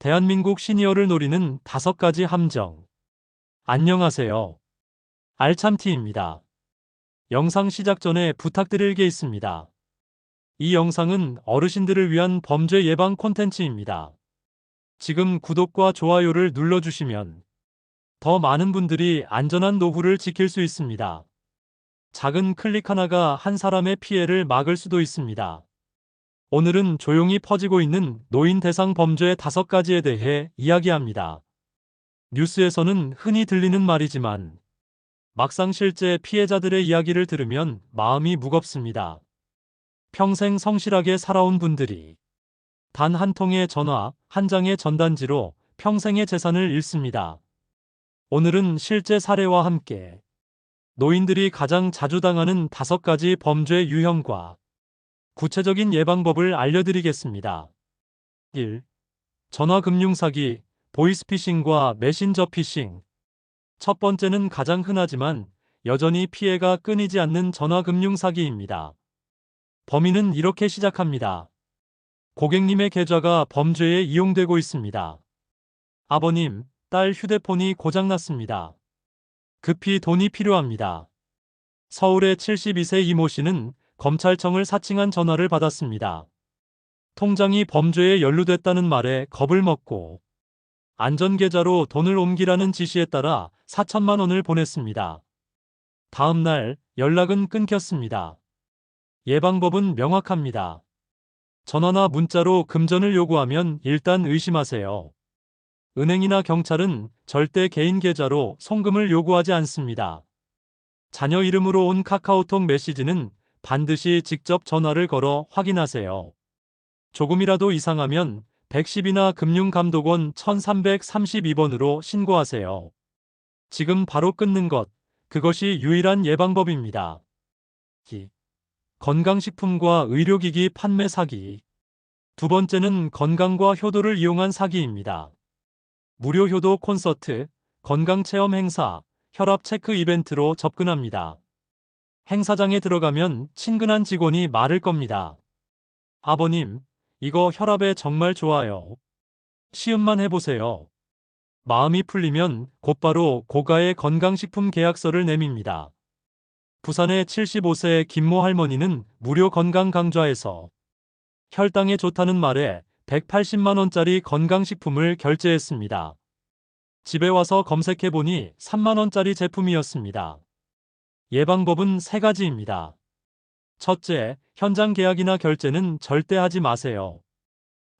대한민국 시니어를 노리는 다섯 가지 함정. 안녕하세요. 알참티입니다. 영상 시작 전에 부탁드릴 게 있습니다. 이 영상은 어르신들을 위한 범죄 예방 콘텐츠입니다. 지금 구독과 좋아요를 눌러주시면 더 많은 분들이 안전한 노후를 지킬 수 있습니다. 작은 클릭 하나가 한 사람의 피해를 막을 수도 있습니다. 오늘은 조용히 퍼지고 있는 노인 대상 범죄 다섯 가지에 대해 이야기합니다. 뉴스에서는 흔히 들리는 말이지만 막상 실제 피해자들의 이야기를 들으면 마음이 무겁습니다. 평생 성실하게 살아온 분들이 단 한 통의 전화, 한 장의 전단지로 평생의 재산을 잃습니다. 오늘은 실제 사례와 함께 노인들이 가장 자주 당하는 다섯 가지 범죄 유형과 구체적인 예방법을 알려드리겠습니다. 1. 전화금융사기, 보이스피싱과 메신저 피싱. 첫 번째는 가장 흔하지만 여전히 피해가 끊이지 않는 전화금융사기입니다. 범인은 이렇게 시작합니다. 고객님의 계좌가 범죄에 이용되고 있습니다. 아버님, 딸 휴대폰이 고장났습니다. 급히 돈이 필요합니다. 서울의 72세 이모 씨는 검찰청을 사칭한 전화를 받았습니다. 통장이 범죄에 연루됐다는 말에 겁을 먹고 안전계좌로 돈을 옮기라는 지시에 따라 4천만 원을 보냈습니다. 다음 날 연락은 끊겼습니다. 예방법은 명확합니다. 전화나 문자로 금전을 요구하면 일단 의심하세요. 은행이나 경찰은 절대 개인 계좌로 송금을 요구하지 않습니다. 자녀 이름으로 온 카카오톡 메시지는 반드시 직접 전화를 걸어 확인하세요. 조금이라도 이상하면 110이나 금융감독원 1332번으로 신고하세요. 지금 바로 끊는 것, 그것이 유일한 예방법입니다. 기. 건강식품과 의료기기 판매 사기. 두 번째는 건강과 효도를 이용한 사기입니다. 무료 효도 콘서트, 건강체험 행사, 혈압 체크 이벤트로 접근합니다. 행사장에 들어가면 친근한 직원이 말을 겁니다. 아버님, 이거 혈압에 정말 좋아요. 시음만 해보세요. 마음이 풀리면 곧바로 고가의 건강식품 계약서를 내밉니다. 부산의 75세 김모 할머니는 무료 건강 강좌에서 혈당에 좋다는 말에 180만원짜리 건강식품을 결제했습니다. 집에 와서 검색해보니 3만원짜리 제품이었습니다. 예방법은 세 가지입니다. 첫째, 현장 계약이나 결제는 절대 하지 마세요.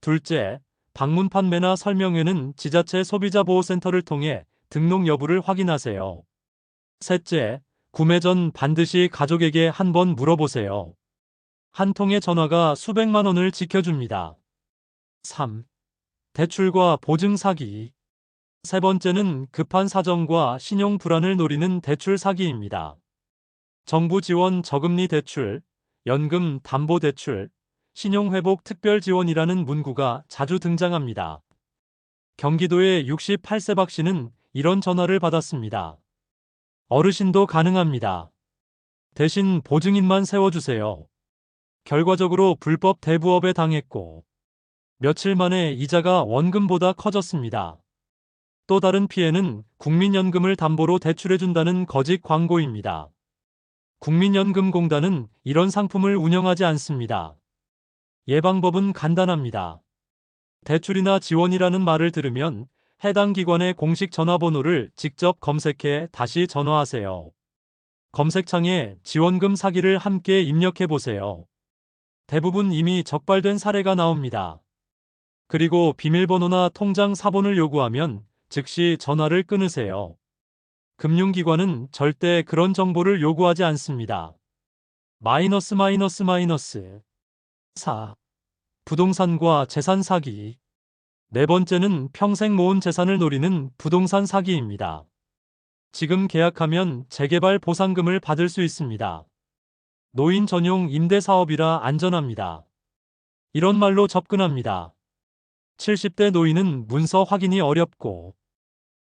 둘째, 방문 판매나 설명회는 지자체 소비자보호센터를 통해 등록 여부를 확인하세요. 셋째, 구매 전 반드시 가족에게 한 번 물어보세요. 한 통의 전화가 수백만 원을 지켜줍니다. 3. 대출과 보증 사기. 세 번째는 급한 사정과 신용 불안을 노리는 대출 사기입니다. 정부 지원 저금리 대출, 연금 담보 대출, 신용회복 특별 지원이라는 문구가 자주 등장합니다. 경기도의 68세 박 씨는 이런 전화를 받았습니다. 어르신도 가능합니다. 대신 보증인만 세워주세요. 결과적으로 불법 대부업에 당했고 며칠 만에 이자가 원금보다 커졌습니다. 또 다른 피해는 국민연금을 담보로 대출해준다는 거짓 광고입니다. 국민연금공단은 이런 상품을 운영하지 않습니다. 예방법은 간단합니다. 대출이나 지원이라는 말을 들으면 해당 기관의 공식 전화번호를 직접 검색해 다시 전화하세요. 검색창에 지원금 사기를 함께 입력해 보세요. 대부분 이미 적발된 사례가 나옵니다. 그리고 비밀번호나 통장 사본을 요구하면 즉시 전화를 끊으세요. 금융기관은 절대 그런 정보를 요구하지 않습니다. 마이너스 마이너스 마이너스 4. 부동산과 재산 사기 네 번째는 평생 모은 재산을 노리는 부동산 사기입니다. 지금 계약하면 재개발 보상금을 받을 수 있습니다. 노인 전용 임대 사업이라 안전합니다. 이런 말로 접근합니다. 70대 노인은 문서 확인이 어렵고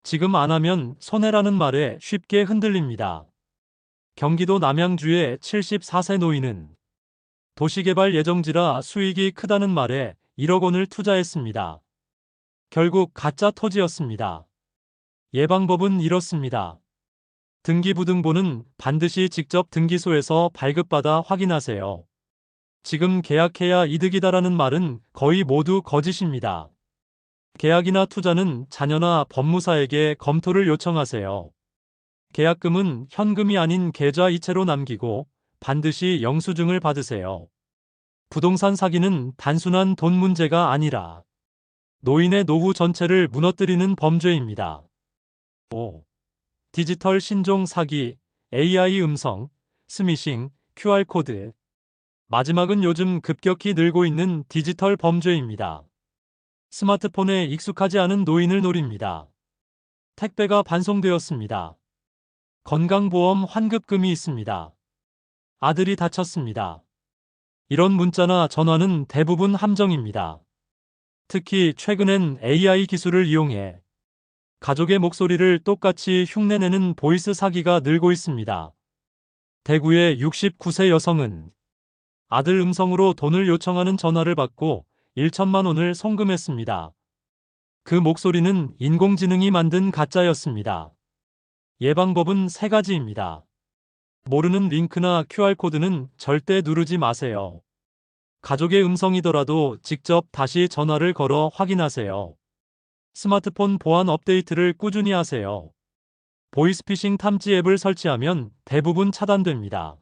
지금 안 하면 손해라는 말에 쉽게 흔들립니다. 경기도 남양주의 74세 노인은 도시개발 예정지라 수익이 크다는 말에 1억 원을 투자했습니다. 결국 가짜 토지였습니다. 예방법은 이렇습니다. 등기부등본은 반드시 직접 등기소에서 발급받아 확인하세요. 지금 계약해야 이득이다라는 말은 거의 모두 거짓입니다. 계약이나 투자는 자녀나 법무사에게 검토를 요청하세요. 계약금은 현금이 아닌 계좌 이체로 남기고 반드시 영수증을 받으세요. 부동산 사기는 단순한 돈 문제가 아니라 노인의 노후 전체를 무너뜨리는 범죄입니다. 5. 디지털 신종 사기, AI 음성, 스미싱, QR코드. 마지막은 요즘 급격히 늘고 있는 디지털 범죄입니다. 스마트폰에 익숙하지 않은 노인을 노립니다. 택배가 반송되었습니다. 건강보험 환급금이 있습니다. 아들이 다쳤습니다. 이런 문자나 전화는 대부분 함정입니다. 특히 최근엔 AI 기술을 이용해 가족의 목소리를 똑같이 흉내내는 보이스 사기가 늘고 있습니다. 대구의 69세 여성은 아들 음성으로 돈을 요청하는 전화를 받고 1천만 원을 송금했습니다. 그 목소리는 인공지능이 만든 가짜였습니다. 예방법은 세 가지입니다. 모르는 링크나 QR코드는 절대 누르지 마세요. 가족의 음성이더라도 직접 다시 전화를 걸어 확인하세요. 스마트폰 보안 업데이트를 꾸준히 하세요. 보이스피싱 탐지 앱을 설치하면 대부분 차단됩니다.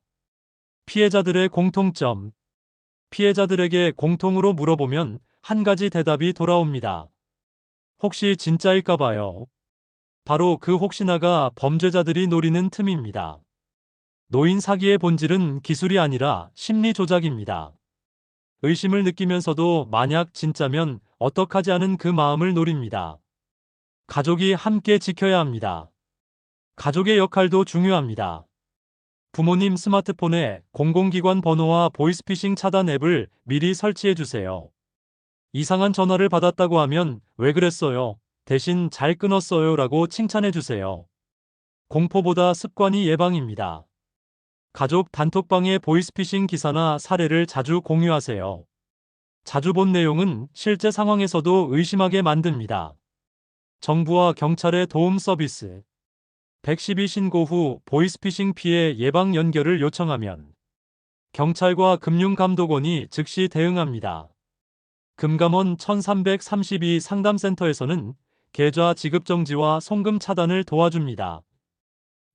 피해자들의 공통점. 피해자들에게 공통으로 물어보면 한 가지 대답이 돌아옵니다. 혹시 진짜일까봐요. 바로 그 혹시나가 범죄자들이 노리는 틈입니다. 노인 사기의 본질은 기술이 아니라 심리 조작입니다. 의심을 느끼면서도 만약 진짜면 어떡하지 않은 그 마음을 노립니다. 가족이 함께 지켜야 합니다. 가족의 역할도 중요합니다. 부모님 스마트폰에 공공기관 번호와 보이스피싱 차단 앱을 미리 설치해 주세요. 이상한 전화를 받았다고 하면 왜 그랬어요? 대신 잘 끊었어요 라고 칭찬해 주세요. 공포보다 습관이 예방입니다. 가족 단톡방에 보이스피싱 기사나 사례를 자주 공유하세요. 자주 본 내용은 실제 상황에서도 의심하게 만듭니다. 정부와 경찰의 도움 서비스 112 신고 후 보이스피싱 피해 예방 연결을 요청하면 경찰과 금융감독원이 즉시 대응합니다. 금감원 1332 상담센터에서는 계좌 지급 정지와 송금 차단을 도와줍니다.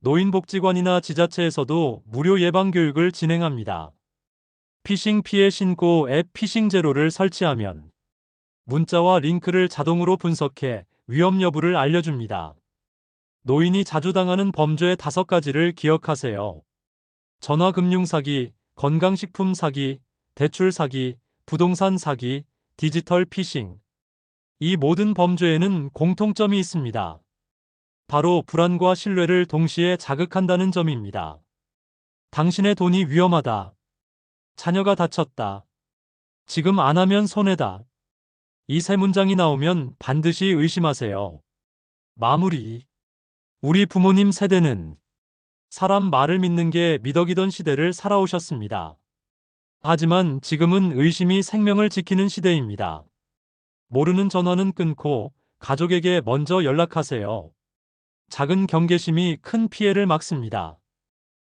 노인복지관이나 지자체에서도 무료 예방 교육을 진행합니다. 피싱 피해 신고 앱 피싱 제로를 설치하면 문자와 링크를 자동으로 분석해 위험 여부를 알려줍니다. 노인이 자주 당하는 범죄의 다섯 가지를 기억하세요. 전화금융 사기, 건강식품 사기, 대출 사기, 부동산 사기, 디지털 피싱. 이 모든 범죄에는 공통점이 있습니다. 바로 불안과 신뢰를 동시에 자극한다는 점입니다. 당신의 돈이 위험하다. 자녀가 다쳤다. 지금 안 하면 손해다. 이 세 문장이 나오면 반드시 의심하세요. 마무리. 우리 부모님 세대는 사람 말을 믿는 게 미덕이던 시대를 살아오셨습니다. 하지만 지금은 의심이 생명을 지키는 시대입니다. 모르는 전화는 끊고 가족에게 먼저 연락하세요. 작은 경계심이 큰 피해를 막습니다.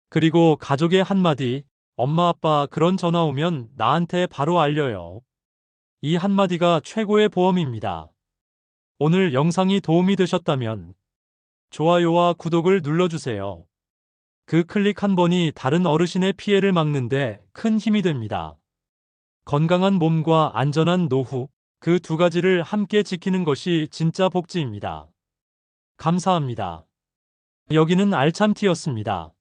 그리고 가족의 한마디, 엄마 아빠 그런 전화 오면 나한테 바로 알려요. 이 한마디가 최고의 보험입니다. 오늘 영상이 도움이 되셨다면 좋아요와 구독을 눌러주세요. 그 클릭 한 번이 다른 어르신의 피해를 막는데 큰 힘이 됩니다. 건강한 몸과 안전한 노후, 그 두 가지를 함께 지키는 것이 진짜 복지입니다. 감사합니다. 여기는 알참티였습니다.